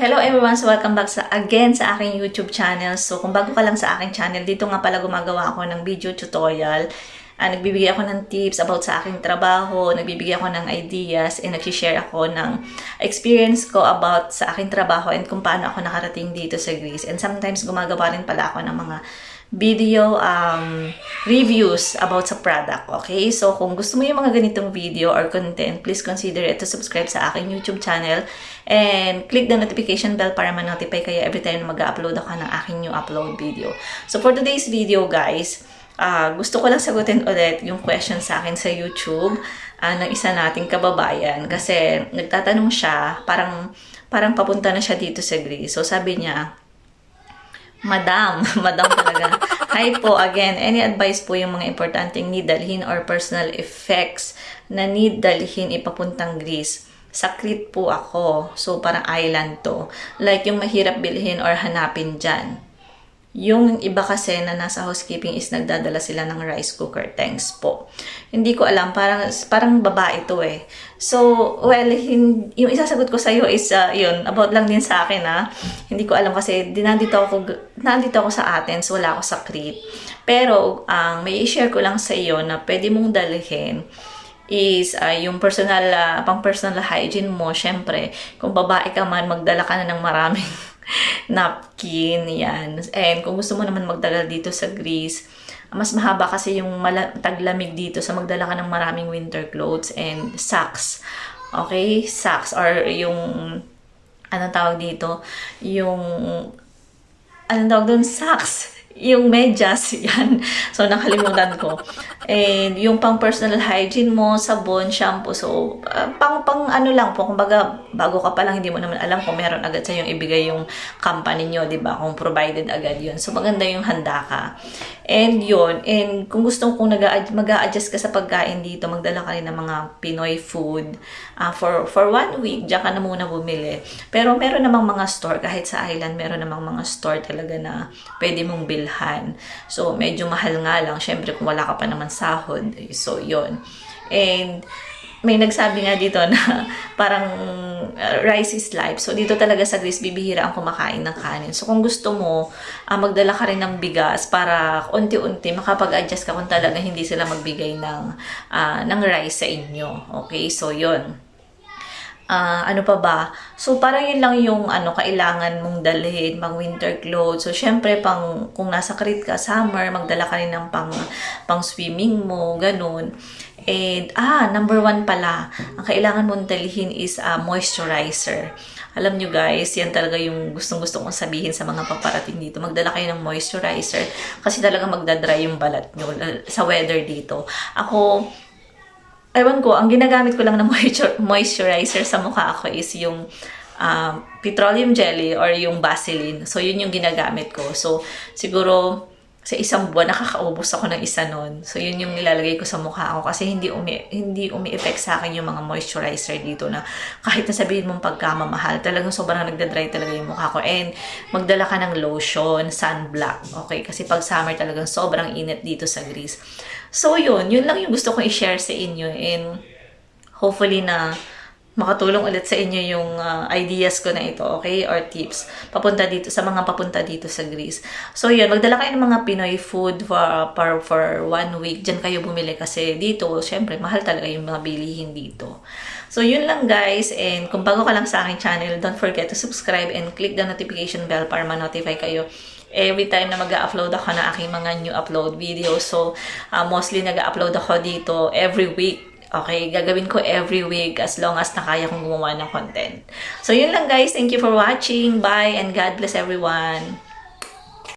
Hello everyone! So welcome back sa, again sa aking YouTube channel. So kung bago ka lang sa aking channel, dito nga pala gumagawa ako ng video tutorial. Ah, nagbibigay ako ng tips about sa aking trabaho, nagbibigay ako ng ideas, and nagsishare ako ng experience ko about sa aking trabaho and kung paano ako nakarating dito sa Greece. And sometimes gumagawa rin pala ako ng mga video um, reviews about sa product. Okay? So, kung gusto mo yung mga ganitong video or content, please consider it to subscribe sa aking YouTube channel and click the notification bell para ma-notify kayo every time na mag-upload ako ng aking new upload video. So, for today's video, guys, uh, gusto ko lang sagutin ulit yung question sa akin sa YouTube uh, ng isa nating kababayan kasi nagtatanong siya, parang parang papunta na siya dito sa Greece. So, sabi niya, Madam, madam talaga. Hi po, again, any advice po yung mga importanteng need dalhin or personal effects na need dalhin ipapuntang Greece? Sa Crete po ako. So, parang island to. Like yung mahirap bilhin or hanapin dyan. Yung iba kasi na nasa housekeeping is nagdadala sila ng rice cooker. Thanks po. Hindi ko alam, parang, parang babae to eh. So, well, hin, yung isasagot ko sa iyo is, uh, yun, about lang din sa akin ha. Hindi ko alam kasi nandito ako, nandito ako sa Athens, wala ako sa Crete. Pero, ang um, may i-share ko lang sa iyo na pwede mong dalhin is uh, yung personal, uh, pang personal hygiene mo, syempre, kung babae ka man, magdala ka na ng maraming napkin, yan. And kung gusto mo naman magtagal dito sa Greece, mas mahaba kasi yung taglamig dito sa so magdala ka ng maraming winter clothes and socks. Okay? Socks or yung anong tawag dito? Yung anong tawag doon? Socks yung medyas, yan. So, nakalimutan ko. And yung pang personal hygiene mo, sabon, shampoo. So, uh, pang, pang ano lang po, kumbaga, bago ka pa lang, hindi mo naman alam kung meron agad sa yung ibigay yung company nyo, di ba? Kung provided agad yun. So, maganda yung handa ka. And yun, and kung gusto kong mag-a-adjust ka sa pagkain dito, magdala ka rin ng mga Pinoy food uh, for, for one week, diyan ka na muna bumili. Pero meron namang mga store, kahit sa island, meron namang mga store talaga na pwede mong bilhan. So, medyo mahal nga lang. Siyempre, kung wala ka pa naman sahod. So, yun. And, may nagsabi nga dito na parang uh, rice is life. So, dito talaga sa Greece, bibihira ang kumakain ng kanin. So, kung gusto mo, uh, magdala ka rin ng bigas para unti-unti makapag-adjust ka kung talaga hindi sila magbigay ng, uh, ng rice sa inyo. Okay? So, yon uh, ano pa ba? So, parang yun lang yung ano, kailangan mong dalhin, pang winter clothes. So, syempre, pang, kung nasa Crete ka, summer, magdala ka rin ng pang, pang swimming mo, ganun. And, ah, number one pala, ang kailangan mong dalhin is uh, moisturizer. Alam nyo guys, yan talaga yung gustong-gusto kong sabihin sa mga paparating dito. Magdala kayo ng moisturizer kasi talaga magdadry yung balat nyo sa weather dito. Ako, ewan ko, ang ginagamit ko lang na moisturizer sa mukha ako is yung uh, petroleum jelly or yung Vaseline. So, yun yung ginagamit ko. So, siguro sa isang buwan nakakaubos ako ng isa nun. So yun yung nilalagay ko sa mukha ko kasi hindi umi hindi umi-effect sa akin yung mga moisturizer dito na kahit na sabihin mong pagkamamahal, talagang sobrang nagda-dry talaga yung mukha ko. And magdala ka ng lotion, sunblock. Okay? Kasi pag summer talagang sobrang init dito sa Greece. So yun, yun lang yung gusto kong i-share sa inyo and hopefully na makatulong ulit sa inyo yung uh, ideas ko na ito, okay? Or tips. Papunta dito, sa mga papunta dito sa Greece. So, yun. Magdala kayo ng mga Pinoy food for, for, for one week. Diyan kayo bumili kasi dito, syempre, mahal talaga yung mga bilihin dito. So, yun lang guys. And kung bago ka lang sa aking channel, don't forget to subscribe and click the notification bell para ma-notify kayo every time na mag-upload ako ng aking mga new upload videos. So, uh, mostly nag-upload ako dito every week Okay, gagawin ko every week as long as nakaya kong gumawa ng content. So, yun lang guys. Thank you for watching. Bye and God bless everyone.